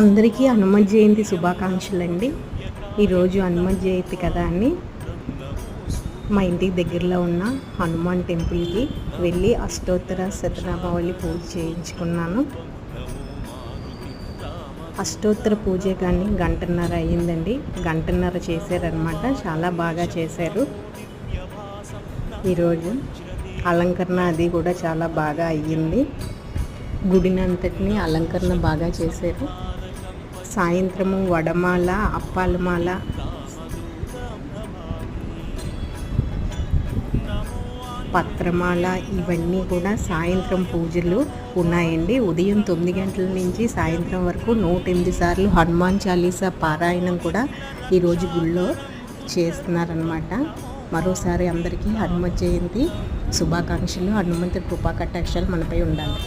అందరికీ హనుమ జయంతి శుభాకాంక్షలు అండి ఈరోజు హనుమ జయంతి కదా అని మా ఇంటికి దగ్గరలో ఉన్న హనుమాన్ టెంపుల్కి వెళ్ళి అష్టోత్తర శతనామావళి పూజ చేయించుకున్నాను. అష్టోత్తర పూజ కానీ గంటన్నర అయ్యిందండి. గంటన్నర చేశారనమాట చాలా బాగా చేశారు. ఈరోజు అలంకరణ అది కూడా చాలా బాగా అయ్యింది. గుడినంతటిని అలంకరణ బాగా చేశారు. సాయంత్రము వడమాల అప్పాలమాల. పత్రమాల ఇవన్నీ కూడా సాయంత్రం పూజలు ఉన్నాయండి. ఉదయం తొమ్మిది గంటల నుంచి సాయంత్రం వరకు నూట ఎనిమిది సార్లు హనుమాన్ చాలీసా పారాయణం కూడా ఈరోజు గుళ్ళో చేస్తున్నారనమాట మరోసారి అందరికీ హనుమ జయంతి శుభాకాంక్షలు హనుమంతుడి కృపా కటాక్షాలు మనపై ఉండాలి.